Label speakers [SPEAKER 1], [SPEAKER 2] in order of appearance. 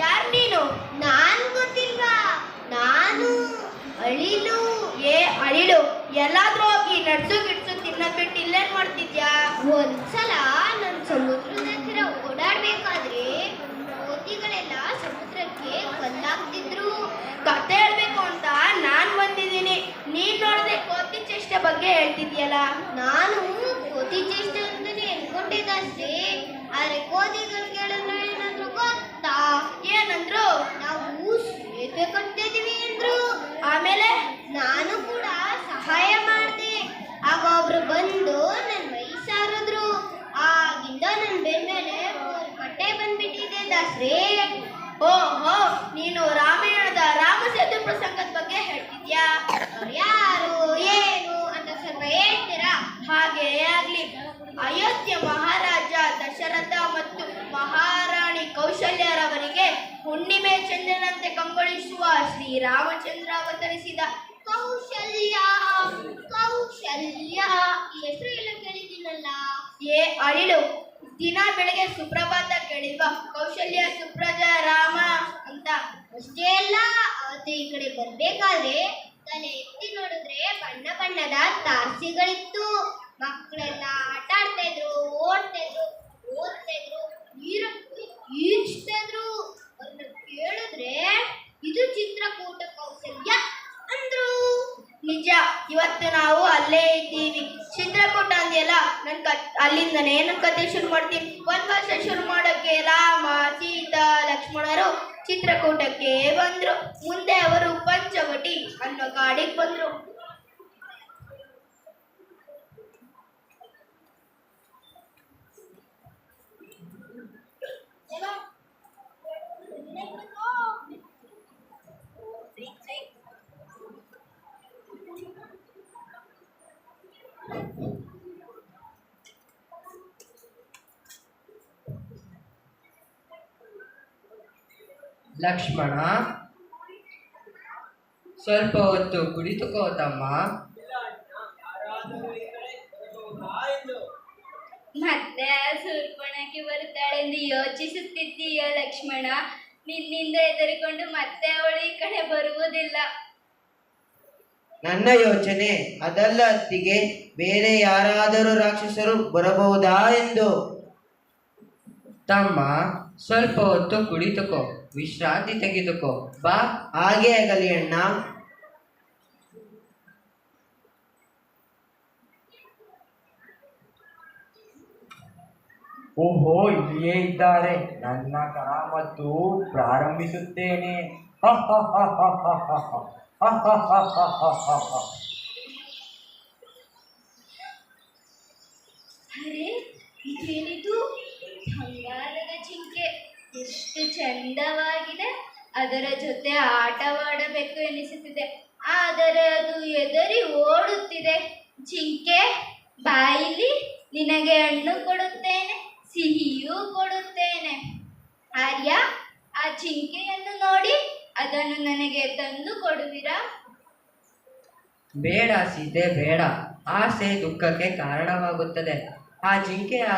[SPEAKER 1] ಯಾರ್ ನೀನು? ನಾನು ಗೊತ್ತಿಲ್ವಾ? ನಾನು ಅಳಿಲು. ಏ ಅಳಿಲು ಎಲ್ಲಾದ್ರೂ ಹೋಗಿ ನಡ್ಸು ಗಿಡ್ಸು ತಿನ್ನಕ್ ಬಿಟ್ಟು ಮಾಡ್ತಿದ್ಯಾ?
[SPEAKER 2] ಒಂದ್ಸಲ ನನ್ನ ಸಮುದ್ರದ ಹತ್ತಿರ ಓಡಾಡ್ಬೇಕಾದ್ರೆ ಮೋತಿಗಳೆಲ್ಲ ಸಮುದ್ರಕ್ಕೆ ಕಲ್ಲಾಗ್ತಿದ್ರು.
[SPEAKER 1] ಕತೆ ಹೇಳ್ಬೇಕು ಅಂತ ನಾನ್ ಬಂದಿದ್ದೀನಿ. ನೀನ್ ನೋಡದೆ ಕೋತಿ ಚೇಷ್ಟೆ ಬಗ್ಗೆ ಹೇಳ್ತಿದ್ಯಲ್ಲ?
[SPEAKER 2] ನಾನು ಕೋತಿ ಚೇಷ್ಟೆ ಅಂತಾನೆ ಅನ್ಕೊಂಡಿದ್ದೆ ಅಷ್ಟೇ ಆದ್ರೆ ಕೋತಿಗಳು ಕೇಳಿದ್ರೆ ಓ
[SPEAKER 1] ಓಹೋ, ನೀನು ರಾಮಾಯಣದ ರಾಮ ಸೇತು ಪ್ರಸಂಗದ ಬಗ್ಗೆ ಹೇಳ್ತಿದ್ಯಾ?
[SPEAKER 2] ಯಾರು, ಏನು ಅಂತ ಸ್ವಲ್ಪ ಹೇಳ್ತೀರಾ?
[SPEAKER 1] ಹಾಗೆ ಆಗ್ಲಿ. ಅಯೋಧ್ಯೆ ಮಹಾರಾಜ ದಶರಥ ಮತ್ತು ಮಹಾರಾಣಿ ಕೌಶಲ್ಯರವರಿಗೆ ಹುಣ್ಣಿಮೆ ಚಂದ್ರನಂತೆ ಕಂಗೊಳಿಸುವ ಶ್ರೀರಾಮಚಂದ್ರ ಅವತರಿಸಿದ
[SPEAKER 2] ಕೌಶಲ್ಯ ಕೌಶಲ್ಯ. ಹೆಸರು ಎಲ್ಲ ಕೇಳಿದ್ದೀನಲ್ಲ.
[SPEAKER 1] ಏ, ಅಳಿಲು ದಿನ ಬೆಳಗ್ಗೆ ಸುಪ್ರಭಾತ ಕೇಳಿಲ್ವಾ? ಕೌಶಲ್ಯ, ಸುಪ್ರಜ, ರಾಮ ಅಂತ
[SPEAKER 2] ಅಷ್ಟೇ ಅಲ್ಲ, ಅವತ್ತು ಈ ಕಡೆ ಬರ್ಬೇಕಾದ್ರೆ ತಲೆ ಎತ್ತಿ ನೋಡಿದ್ರೆ ಬಣ್ಣ ಬಣ್ಣದ ತಾರಸಿಗಳಿತ್ತು. ಮಕ್ಕಳೆಲ್ಲ
[SPEAKER 1] ಇವತ್ತು ನಾವು ಅಲ್ಲೇ ಇದ್ದೀವಿ. ಚಿತ್ರಕೂಟ ಅಂದಿಯಲ್ಲ, ನನ್ ಕ ಅಲ್ಲಿಂದನೇ ನನ್ ಕತೆ ಶುರು ಮಾಡ್ತೀನಿ ವನವಾಸ ಶುರು ಮಾಡೋಕೆ ರಾಮ, ಸೀತಾ, ಲಕ್ಷ್ಮಣರು ಚಿತ್ರಕೂಟಕ್ಕೆ ಬಂದ್ರು. ಮುಂದೆ ಅವರು ಪಂಚವಟಿ ಅನ್ನೋ ಕಾಡಿಗೆ ಬಂದ್ರು.
[SPEAKER 3] ಲಕ್ಷ್ಮಣ ಸ್ವಲ್ಪ ಹೊತ್ತು ಕುಳಿತುಕೋ ತಮ್ಮ.
[SPEAKER 4] ಮತ್ತೆ ಸುರ್ಪಣಕ್ಕೆ ಬರುತ್ತಾಳೆಂದು ಯೋಚಿಸುತ್ತಿದ್ದೀಯ ಲಕ್ಷ್ಮಣ? ನಿನ್ನಿಂದ ಹೆದರಿಕೊಂಡು ಮತ್ತೆ ಅವಳು ಈ ಕಡೆ ಬರುವುದಿಲ್ಲ.
[SPEAKER 5] ನನ್ನ ಯೋಚನೆ ಅದಲ್ಲ ಅತ್ತಿಗೆ ಬೇರೆ ಯಾರಾದರೂ ರಾಕ್ಷಸರು ಬರಬಹುದಾ ಎಂದು.
[SPEAKER 3] ತಮ್ಮ ಸ್ವಲ್ಪ ಹೊತ್ತು ಕುಳಿತುಕೋ ವಿಶ್ರಾಂತಿ ತೆಗೆದುಕೋ ಬಾ
[SPEAKER 5] ಹಾಗೆ ಆಗಲಿ ಅಣ್ಣ
[SPEAKER 6] ಓಹೋ ಇಲ್ಲಿಯೇ ಇದ್ದಾರೆ ನನ್ನ ಕರಾಮತ್ತು ಪ್ರಾರಂಭಿಸುತ್ತೇನೆ
[SPEAKER 4] ಅರೆ ಇದೇನಿದು ಬಂಗಾರದ ಜಿಂಕೆ. ಎಷ್ಟು ಚಂದವಾಗಿದೆ. ಅದರ ಜೊತೆ ಆಟವಾಡಬೇಕು ಎನಿಸುತ್ತಿದೆ. ಆದರೆ ಅದು ಎದರಿ ಓಡುತ್ತಿದೆ. ಜಿಂಕೆ ಬಾಯಿಲಿ ನಿನಗೆ ಹಣ್ಣು ಕೊಡುತ್ತೇನೆ, ಸಿಹಿಯೂ ಕೊಡುತ್ತೇನೆ. ಆರ್ಯ, ಆ ಜಿಂಕೆಯನ್ನು ನೋಡಿ, ಅದನ್ನು ನನಗೆ ತಂದು ಕೊಡುವಿರಾ?
[SPEAKER 3] ಬೇಡ ಸೀತೆ, ಬೇಡ. ಆಸೆ ದುಃಖಕ್ಕೆ ಕಾರಣವಾಗುತ್ತದೆ. ಆ ಜಿಂಕೆ